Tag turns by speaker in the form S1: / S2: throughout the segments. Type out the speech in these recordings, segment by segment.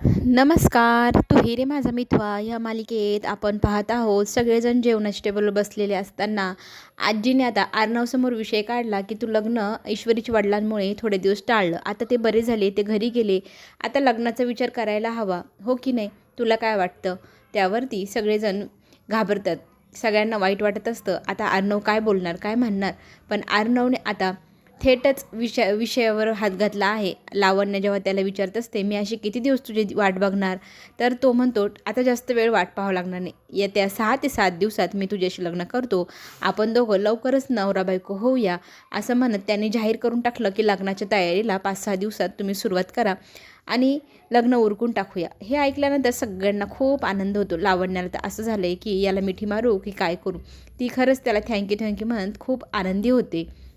S1: नमस्कार तू हिरे माझा मिथवा या मालिकेत आपण पाहत आहोत सगळेजण जेवणाच्या टेबलवर बसलेले असताना आजीने आता आर्नवसमोर विषय काढला की तू लग्न ईश्वरीच्या वडिलांमुळे थोडे दिवस टाळलं. आता ते बरे झाले ते घरी गेले. आता लग्नाचा विचार करायला हवा हो की नाही? तुला काय वाटतं? त्यावरती सगळेजण घाबरतात. सगळ्यांना वाईट वाटत असतं. आता आर्नव काय बोलणार काय म्हणणार? पण आर्नवने आता थेटच विषय विषयावर हात घातला आहे. लावण्य जेव्हा त्याला विचारत असते मी अशी किती दिवस तुझी वाट बघणार? तर तो म्हणतो आता जास्त वेळ वाट पाहावं लागणार नाही. येत्या सहा ते सात दिवसात मी तुझ्याशी लग्न करतो. आपण दोघं लवकरच नवरा बायको होऊया. असं म्हणत त्यांनी जाहीर करून टाकलं की लग्नाच्या तयारीला पाच सहा दिवसात तुम्ही सुरुवात करा आणि लग्न उरकून टाकूया. हे ऐकल्यानंतर सगळ्यांना खूप आनंद होतो. लावण्याला तर असं झालं आहे की याला मिठी मारू की काय करू? ती खरंच त्याला थँक्यू थँक्यू म्हणत खूप आनंदी होते.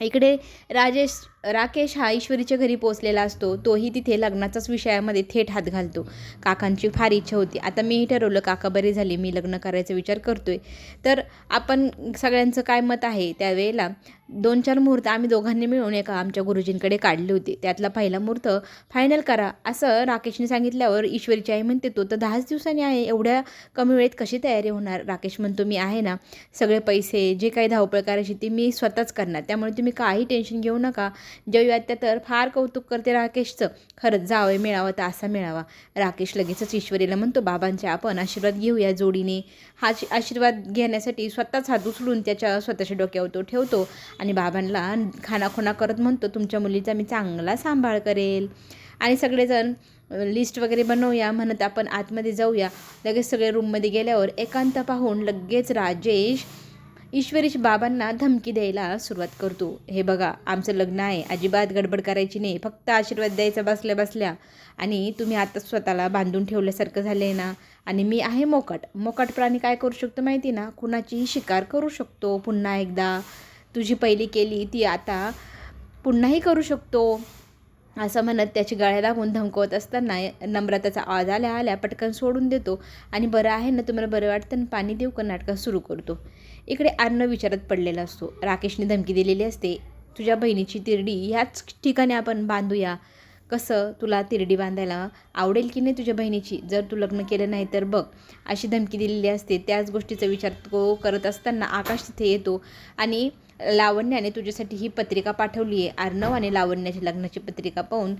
S1: इकडे राजेश राकेश हा ईश्वरीच्या घरी पोचलेला असतो. तोही तिथे लग्नाचाच विषयामध्ये थेट हात घालतो. काकांची फार इच्छा होती. आता मीही ठरवलं काका बरे झाले मी लग्न करायचा विचार करतोय. तर आपण सगळ्यांचं काय मत आहे? त्यावेळेला दोन चार मुहूर्त आम्ही दोघांनी मिळून एका आमच्या गुरुजींकडे काढले होते. त्यातला पहिला मुहूर्त फायनल करा. असं राकेशने सांगितल्यावर ईश्वरीची आई म्हणते तो तर दहाच दिवसांनी आहे. एवढ्या कमी वेळेत कशी तयारी होणार? राकेश म्हणतो मी आहे ना. सगळे पैसे जे काही धावपळ करायची ती मी स्वतःच करणार. त्यामुळे तुम्ही काही टेन्शन घेऊ नका. जयू तर फार कौतुक करते राकेशचं. खरंच जावं मिळावं तर असा मिळावा. राकेश लगेचच ईश्वरीला म्हणतो बाबांचे आपण आशीर्वाद घेऊया जोडीने. हा आशीर्वाद घेण्यासाठी स्वतःच हात उचलून त्याच्या स्वतःच्या डोक्यावर तो ठेवतो आणि बाबांना खानाखुणा करत म्हणतो तुमच्या मुलीचा मी चांगला सांभाळ करेल. आणि सगळेजण लिस्ट वगैरे बनवूया म्हणत आपण आतमध्ये जाऊया. लगेच सगळे रूममध्ये गेल्यावर एकांत पाहून लगेच राजेश ईश्वरीश बाबांना धमकी द्यायला सुरुवात करतो. हे बघा आमचं लग्न आहे. अजिबात गडबड करायची नाही. फक्त आशीर्वाद द्यायचा बसल्या बसल्या. आणि तुम्ही आता स्वतःला बांधून ठेवल्यासारखं झालं आहे ना? आणि मी आहे मोकाट. मोकाट प्राणी काय करू शकतो माहिती ना? कुणाचीही शिकार करू शकतो. पुन्हा एकदा तुझी पहिली केली ती आता पुन्हाही करू शकतो. असं म्हणत त्याची गळ्या लागून धमकवत असताना नम्रताचा आवाज आल्या आल्या पटकन सोडून देतो. आणि बरं आहे ना तुम्हाला बरं वाटतं पाणी देऊ का नाटकं सुरू करतो. इकडे अन्न विचारात पडलेला असतो. राकेशने धमकी दिलेली असते तुझ्या बहिणीची तिरडी ह्याच ठिकाणी आपण बांधूया. कसं तुला तिरडी बांधायला आवडेल की नाही तुझ्या बहिणीची? जर तू लग्न केलं नाही तर बघ. अशी धमकी दिलेली असते. त्याच गोष्टीचा विचार तो करत असताना आकाश तिथे येतो आणि लावण्याने तुझ्यासाठी ही पत्रिका पाठवली आहे. अर्णव आणि लावण्याची लग्नाची पत्रिका पाहून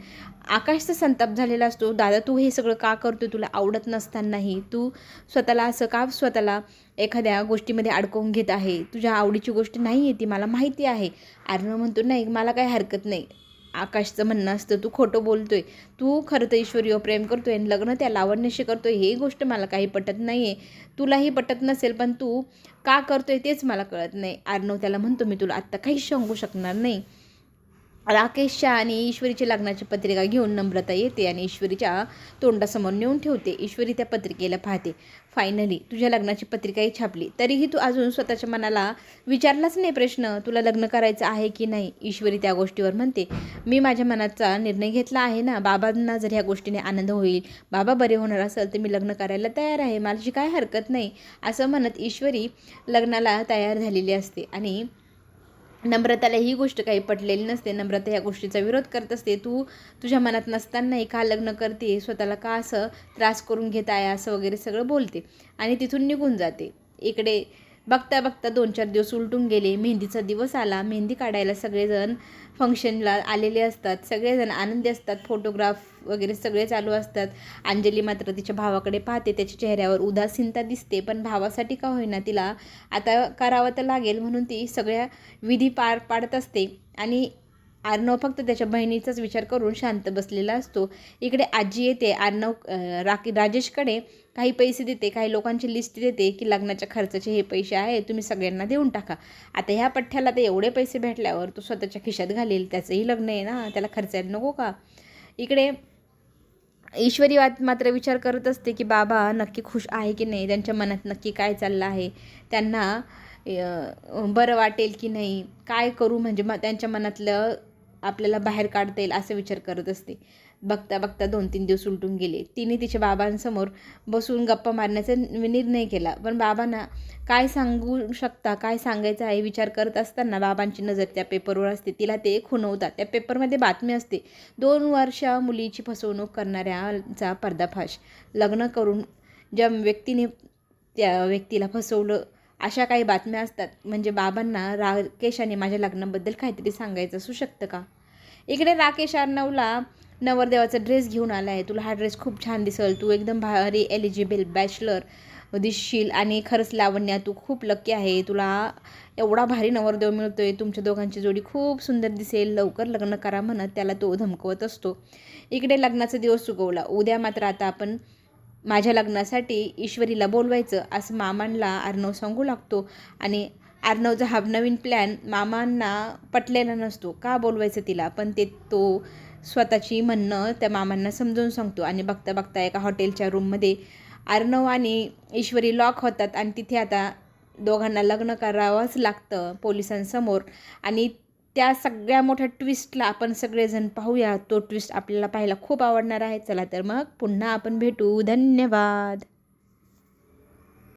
S1: आकाशचा संताप झालेला असतो. दादा तू हे सगळं का करतो तुला आवडत नसतानाही. तू स्वतःला असं का स्वतःला एखाद्या गोष्टीमध्ये अडकवून घेत आहे? तुझ्या आवडीची गोष्ट नाही आहे ती. मला माहिती आहे. अर्णव म्हणतो नाही मला काही हरकत नाही. आकाशचं म्हणणं असतं तू खोटं बोलतोय. तू खरं तर ईश्वरीवर प्रेम करतोय आणि लग्न त्या लावण्याशी करतोय. ही गोष्ट मला काही पटत नाही आहे तुलाही पटत नसेल पण तू का करतोय तेच मला कळत नाही. आर्नव त्याला म्हणतो मी तुला आत्ता काहीच सांगू शकणार नाही. राकेशच्या आणि ईश्वरीच्या लग्नाची पत्रिका घेऊन नम्रता येते आणि ईश्वरीच्या तोंडासमोर नेऊन ठेवते. ईश्वरी त्या पत्रिकेला पाहते. फायनली तुझ्या लग्नाची पत्रिकाही छापली. तरीही तू अजून स्वतःच्या मनाला विचारलाच नाही प्रश्न तुला लग्न करायचं आहे की नाही? ईश्वरी त्या गोष्टीवर म्हणते मी माझ्या मनाचा निर्णय घेतला आहे ना. बाबांना जर ह्या गोष्टीने आनंद होईल बाबा बरे होणार असेल तर मी लग्न करायला तयार आहे. माझी काय हरकत नाही. असं म्हणत ईश्वरी लग्नाला तयार झालेली असते आणि नम्रताला ही गोष्ट काही पटलेली नसते. नम्रता ह्या गोष्टीचा विरोध करत असते. तू तुझ्या मनात नसतानाही का लग्न करते स्वतःला का असं त्रास करून घेत आहे असं वगैरे सगळं बोलते आणि तिथून निघून जाते. इकडे बघता बघता दोन चार दिवस उलटून गेले. मेहंदीचा दिवस आला. मेहंदी काढायला सगळेजण फंक्शनला आलेले असतात. सगळेजण आनंदी असतात. फोटोग्राफ वगैरे सगळे चालू असतात. अंजली मात्र तिच्या भावाकडे पाहते. त्याच्या चेहऱ्यावर उदासीनता दिसते. पण भावासाठी का होईना तिला आता करावं तर लागेल म्हणून ती सगळ्या विधी पार पाडत असते. आणि आर्णव फक्त त्याच्या बहिणीचाच विचार करून शांत बसलेला असतो. इकडे आजी येते आर्णव राकी राजेशकडे काही पैसे देते काही लोकांची लिस्ट देते की लग्नाच्या खर्चाचे हे पैसे आहे तुम्ही सगळ्यांना देऊन टाका. आता ह्या पठ्ठ्याला तर एवढे पैसे भेटल्यावर तो स्वतःच्या खिशात घालेल त्याचंही लग्न आहे ना त्याला खर्चायला नको का? इकडे ईश्वरी मात्र विचार करत असते की बाबा नक्की खुश आहे की नाही? त्यांच्या मनात नक्की काय चाललं आहे? त्यांना बरं वाटेल की नाही? काय करू? म्हणजे मग त्यांच्या मनातलं आपल्याला बाहेर काढता येईल असं विचार करत असते. बघता बघता दोन तीन दिवस उलटून गेले. तिने तिच्या बाबांसमोर बसून गप्पा मारण्याचा निर्णय केला. पण बाबांना काय सांगू शकता काय सांगायचं आहे विचार करत असताना बाबांची नजर त्या पेपरवर असते. तिला ते खुणवतात. त्या पेपरमध्ये बातमी असते दोन वर्ष मुलीची फसवणूक करणाऱ्याचा पर्दाफाश. लग्न करून ज्या व्यक्तीने त्या व्यक्तीला फसवलं अशा काही बातम्या असतात. म्हणजे बाबांना राकेश आणि माझ्या लग्नाबद्दल काहीतरी सांगायचं असू शकतं का? इकडे राकेश अर्णवला नवरदेवाचा ड्रेस घेऊन आला आहे. तुला हा ड्रेस खूप छान दिसेल. तू एकदम भारी एलिजिबल बॅचलर दिसशील आणि खरंच लावण्या तू खूप लक्की आहे. तुला एवढा भारी नवरदेव मिळतो आहे तुमच्या दोघांची जोडी खूप सुंदर दिसेल. लवकर लग्न करा म्हणत त्याला तो धमकवत असतो. इकडे लग्नाचा दिवस चुकवला उद्या मात्र आता आपण माझ्या लग्नासाठी ईश्वरीला बोलवायचं असं मामांना अर्णव सांगू लागतो. आणि अर्णवचा हा नवीन प्लॅन मामांना पटलेला नसतो. का बोलवायचं तिला? पण ते तो स्वतःची म्हणणं त्या मामांना समजून सांगतो. आणि बघता बघता एका हॉटेलच्या रूममध्ये अर्णव आणि ईश्वरी लॉक होतात. आणि तिथे आता दोघांना लग्न करावंच लागतं पोलिसांसमोर. आणि त्या सगळ्या मोठ्या ट्विस्टला आपण सगळेजण पाहूया. तो ट्विस्ट आपल्याला पाहायला खूप आवडणार आहे. चला तर मग पुन्हा आपण भेटू. धन्यवाद.